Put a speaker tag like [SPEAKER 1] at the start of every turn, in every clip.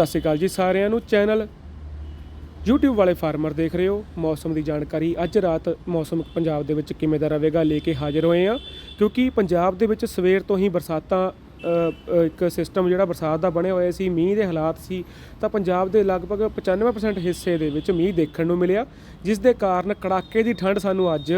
[SPEAKER 1] ਸਤਿ ਸ਼੍ਰੀ ਅਕਾਲ ਜੀ ਸਾਰਿਆਂ ਨੂੰ। ਚੈਨਲ YouTube ਵਾਲੇ ਫਾਰਮਰ ਦੇਖ ਰਹੇ ਹੋ। ਮੌਸਮ ਦੀ ਜਾਣਕਾਰੀ ਅੱਜ ਰਾਤ ਮੌਸਮ ਪੰਜਾਬ ਦੇ ਵਿੱਚ ਕਿਵੇਂ ਦਾ ਰਹੇਗਾ ਲੈ ਕੇ ਹਾਜ਼ਰ ਹੋਏ ਆ ਕਿਉਂਕਿ ਪੰਜਾਬ ਦੇ ਵਿੱਚ ਸਵੇਰ ਤੋਂ ਹੀ ਬਰਸਾਤਾਂ ਇੱਕ ਸਿਸਟਮ ਜਿਹੜਾ ਬਰਸਾਤ ਦਾ ਬਣਿਆ ਹੋਇਆ ਸੀ, ਮੀਂਹ ਦੇ ਹਾਲਾਤ ਸੀ, ਤਾਂ ਪੰਜਾਬ ਦੇ ਲਗਭਗ 95% ਹਿੱਸੇ ਦੇ ਵਿੱਚ ਮੀਂਹ ਦੇਖਣ ਨੂੰ ਮਿਲਿਆ, ਜਿਸ ਦੇ ਕਾਰਨ ਕੜਾਕੇ ਦੀ ਠੰਡ ਸਾਨੂੰ ਅੱਜ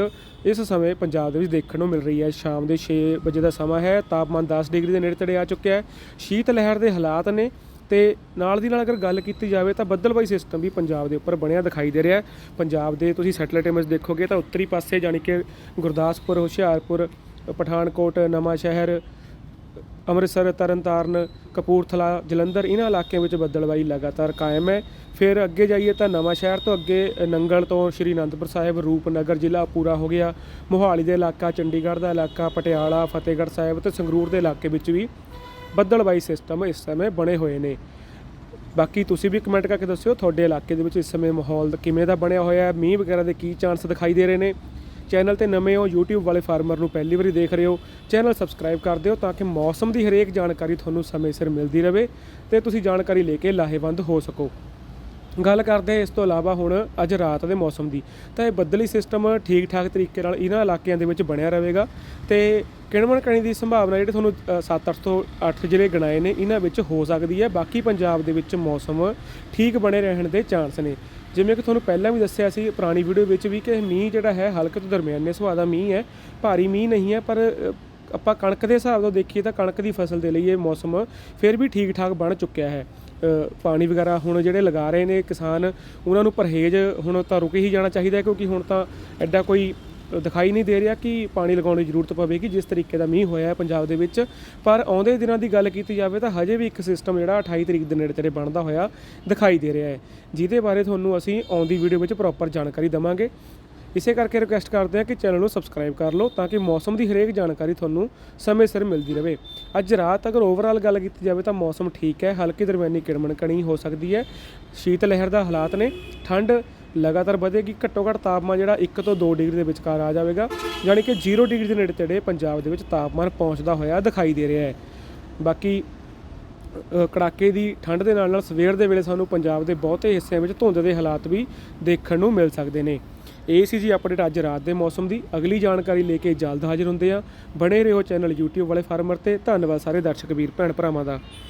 [SPEAKER 1] ਇਸ ਸਮੇਂ ਪੰਜਾਬ ਦੇ ਵਿੱਚ ਦੇਖਣ ਨੂੰ ਮਿਲ ਰਹੀ ਹੈ। ਸ਼ਾਮ ਦੇ 6 ਵਜੇ ਦਾ ਸਮਾਂ ਹੈ, ਤਾਪਮਾਨ 10 ਡਿਗਰੀ ਦੇ ਨੇੜੇ ਤੇੜੇ ਆ ਚੁੱਕਿਆ ਹੈ। ਸ਼ੀਤ ਲਹਿਰ ਦੇ ਹਾਲਾਤ ਨੇ ਤੇ ਨਾਲ ਦੀ ਨਾਲ ਅਗਰ ਗੱਲ ਕੀਤੀ ਜਾਵੇ ਤਾਂ ਬੱਦਲਬਾਈ ਸਿਸਟਮ ਵੀ ਪੰਜਾਬ ਦੇ ਉੱਪਰ ਬਣਿਆ ਦਿਖਾਈ ਦੇ ਰਿਹਾ ਪੰਜਾਬ ਦੇ ਤੁਸੀਂ ਸੈਟਲਾਈਟ ਇਮੇਜ ਦੇਖੋਗੇ ਤਾਂ ਉੱਤਰੀ ਪਾਸੇ ਜਾਣੀ ਕਿ ਗੁਰਦਾਸਪੁਰ, ਹੁਸ਼ਿਆਰਪੁਰ, ਪਠਾਨਕੋਟ ਨਵਾਂ ਸ਼ਹਿਰ ਅੰਮ੍ਰਿਤਸਰ, ਤਰਨਤਾਰਨ, ਕਪੂਰਥਲਾ, ਜਲੰਧਰ ਇਹਨਾਂ ਇਲਾਕਿਆਂ ਵਿੱਚ ਬੱਦਲਬਾਈ ਲਗਾਤਾਰ ਕਾਇਮ ਹੈ। ਫਿਰ ਅੱਗੇ ਜਾਈਏ ਤਾਂ ਨਵਾਂ ਸ਼ਹਿਰ ਤੋਂ ਅੱਗੇ ਨੰਗਲ ਤੋਂ ਸ਼੍ਰੀ ਅਨੰਦਪੁਰ ਸਾਹਿਬ, ਰੂਪਨਗਰ ਜ਼ਿਲ੍ਹਾ ਪੂਰਾ ਹੋ ਗਿਆ। ਮੋਹਾਲੀ ਦੇ ਇਲਾਕਾ, ਚੰਡੀਗੜ੍ਹ ਦਾ ਇਲਾਕਾ, ਪਟਿਆਲਾ, ਫਤਿਹਗੜ੍ਹ ਸਾਹਿਬ ਤੇ ਸੰਗਰੂਰ ਦੇ ਇਲਾਕੇ ਵਿੱਚ ਵੀ ਬੱਦਲਬਾਈ ਸਿਸਟਮ ਇਸ ਸਮੇਂ ਬਣੇ ਹੋਏ ਨੇ। ਬਾਕੀ ਤੁਸੀਂ ਵੀ ਕਮੈਂਟ ਕਰਕੇ ਦੱਸਿਓ ਤੁਹਾਡੇ ਇਲਾਕੇ ਦੇ ਵਿੱਚ ਇਸ ਸਮੇਂ ਮਾਹੌਲ ਕਿਵੇਂ ਦਾ ਬਣਿਆ ਹੋਇਆ ਹੈ, ਮੀਂਹ ਵਗੈਰਾ ਦੇ ਕੀ ਚਾਂਸ ਦਿਖਾਈ ਦੇ ਰਹੇ ਨੇ। ਚੈਨਲ ਤੇ ਨਵੇਂ ਹੋ YouTube ਵਾਲੇ ਫਾਰਮਰ ਨੂੰ ਪਹਿਲੀ ਵਾਰੀ ਦੇਖ ਰਹੇ ਹੋ। ਚੈਨਲ ਸਬਸਕ੍ਰਾਈਬ ਕਰ ਦਿਓ ਤਾਂ ਕਿ ਮੌਸਮ ਦੀ ਹਰੇਕ ਜਾਣਕਾਰੀ ਤੁਹਾਨੂੰ ਸਮੇਂ ਸਿਰ ਮਿਲਦੀ ਰਹੇ ਤੇ ਤੁਸੀਂ ਜਾਣਕਾਰੀ ਲੈ ਕੇ ਲਾਹੇਵੰਦ ਹੋ ਸਕੋ। ਗੱਲ ਕਰਦੇ ਹਾਂ ਇਸ ਤੋਂ ਇਲਾਵਾ ਹੁਣ ਅੱਜ ਰਾਤ ਦੇ ਮੌਸਮ ਦੀ, ਤਾਂ ਇਹ ਬੱਦਲੀ ਸਿਸਟਮ ਠੀਕ ਠਾਕ ਤਰੀਕੇ ਨਾਲ ਇਹਨਾਂ ਇਲਾਕਿਆਂ ਦੇ ਵਿੱਚ ਬਣਿਆ ਰਹੇਗਾ ਤੇ ਕਿਣਮਣ ਕਣੀ ਦੀ ਸੰਭਾਵਨਾ ਜਿਹੜੇ ਤੁਹਾਨੂੰ 7-8 ਤੋਂ 8 ਜ਼ਿਲ੍ਹੇ ਗਣਾਏ ਨੇ, ਇਹਨਾਂ ਵਿੱਚ ਹੋ ਸਕਦੀ ਹੈ। ਬਾਕੀ ਪੰਜਾਬ ਦੇ ਵਿੱਚ ਮੌਸਮ ਠੀਕ ਬਣੇ ਰਹਿਣ ਦੇ ਚਾਂਸ ਨੇ। ਜਿਵੇਂ ਕਿ ਤੁਹਾਨੂੰ ਪਹਿਲਾਂ ਵੀ ਦੱਸਿਆ ਸੀ, ਪੁਰਾਣੀ ਵੀਡੀਓ ਵਿੱਚ ਵੀ ਕਿ ਮੀਂਹ ਜਿਹੜਾ ਹੈ, ਹਲਕੇ ਤੋਂ ਦਰਮਿਆਨੇ ਸੁਭਾਅ ਦਾ ਮੀਂਹ ਹੈ। ਭਾਰੀ ਮੀਂਹ ਨਹੀਂ ਹੈ, ਪਰ ਆਪਾਂ ਕਣਕ ਦੇ ਹਿਸਾਬ ਤੋਂ ਦੇਖੀਏ ਤਾਂ ਕਣਕ ਦੀ ਫਸਲ ਦੇ ਲਈ ਇਹ ਮੌਸਮ ਫਿਰ ਵੀ ਠੀਕ ਠਾਕ ਬਣ ਚੁੱਕਿਆ ਹੈ। ਪਾਣੀ ਵਗੈਰਾ ਹੁਣ ਜਿਹੜੇ ਲਗਾ ਰਹੇ ਨੇ ਕਿਸਾਨ, ਉਹਨਾਂ ਨੂੰ ਪਰਹੇਜ਼ ਹੁਣ ਤਾਂ ਰੁਕ ਹੀ ਜਾਣਾ ਚਾਹੀਦਾ ਕਿਉਂਕਿ ਹੁਣ ਤਾਂ ਐਡਾ ਕੋਈ ਦਿਖਾਈ ਨਹੀਂ ਦੇ ਰਿਹਾ ਕਿ ਪਾਣੀ ਲਗਾਉਣ ਦੀ ਜ਼ਰੂਰਤ ਪਵੇਗੀ ਜਿਸ ਤਰੀਕੇ ਦਾ ਮੀਂਹ ਹੋਇਆ ਹੈ ਪੰਜਾਬ ਦੇ ਵਿੱਚ। ਪਰ ਆਉਂਦੇ ਦਿਨਾਂ ਦੀ ਗੱਲ ਕੀਤੀ ਜਾਵੇ ਤਾਂ ਹਜੇ ਵੀ ਇੱਕ ਸਿਸਟਮ ਜਿਹੜਾ 28 ਤਰੀਕ ਦੇ ਨੇੜੇ ਤੇੜੇ ਬਣਦਾ ਹੋਇਆ ਦਿਖਾਈ ਦੇ ਰਿਹਾ ਹੈ। ਜਿਹਦੇ ਬਾਰੇ ਤੁਹਾਨੂੰ ਅਸੀਂ ਆਉਂਦੀ ਵੀਡੀਓ ਵਿੱਚ ਪ੍ਰੋਪਰ ਜਾਣਕਾਰੀ ਦਵਾਂਗੇ। ਇਸੇ ਕਰਕੇ ਰਿਕੁਐਸਟ ਕਰਦੇ ਹਾਂ ਕਿ ਚੈਨਲ ਨੂੰ ਸਬਸਕ੍ਰਾਈਬ ਕਰ ਲਓ ਤਾਂ ਕਿ ਮੌਸਮ ਦੀ ਹਰੇਕ ਜਾਣਕਾਰੀ ਤੁਹਾਨੂੰ ਸਮੇਂ ਸਿਰ ਮਿਲਦੀ ਰਹੇ। ਅੱਜ ਰਾਤ ਅਗਰ ਓਵਰਆਲ ਗੱਲ ਕੀਤੀ ਜਾਵੇ ਤਾਂ ਮੌਸਮ ਠੀਕ ਹੈ, ਹਲਕੀ ਦਰਮਿਆਨੀ ਕਿੜਮਣ ਕਣੀ ਹੋ ਸਕਦੀ ਹੈ। ਸ਼ੀਤ ਲਹਿਰ ਦਾ ਹਾਲਾਤ ਨੇ, ਠੰਡ ਲਗਾਤਾਰ ਵਧੇਗੀ, ਘੱਟੋ ਘੱਟ ਤਾਪਮਾਨ ਜਿਹੜਾ 1 ਤੋਂ 2 ਡਿਗਰੀ ਦੇ ਵਿਚਕਾਰ ਆ ਜਾਵੇਗਾ, ਯਾਨੀ ਕਿ 0 ਡਿਗਰੀ ਦੇ ਨੇੜੇ ਤੇੜੇ ਪੰਜਾਬ ਦੇ ਵਿੱਚ ਤਾਪਮਾਨ ਪਹੁੰਚਦਾ ਹੋਇਆ ਦਿਖਾਈ ਦੇ ਰਿਹਾ ਹੈ। ਬਾਕੀ ਕੜਾਕੇ ਦੀ ਠੰਡ ਦੇ ਨਾਲ ਨਾਲ ਸਵੇਰ ਦੇ ਵੇਲੇ ਸਾਨੂੰ ਪੰਜਾਬ ਦੇ ਬਹੁਤੇ ਹਿੱਸਿਆਂ ਵਿੱਚ ਧੁੰਦ ਦੇ ਹਾਲਾਤ ਵੀ ਦੇਖਣ ਨੂੰ ਮਿਲ ਸਕਦੇ ਨੇ। ਇਹ ਸੀ ਜੀ ਅਪਡੇਟ ਅੱਜ ਰਾਤ ਦੇ ਮੌਸਮ ਦੀ। ਅਗਲੀ ਜਾਣਕਾਰੀ ਲੈ ਕੇ ਜਲਦ ਹਾਜ਼ਰ ਹੁੰਦੇ ਆ ਬਣੇ ਰਹੋ ਚੈਨਲ YouTube ਵਾਲੇ ਫਾਰਮਰ ਤੇ। ਧੰਨਵਾਦ ਸਾਰੇ ਦਰਸ਼ਕ, ਵੀਰ, ਭੈਣ ਭਰਾਵਾਂ ਦਾ।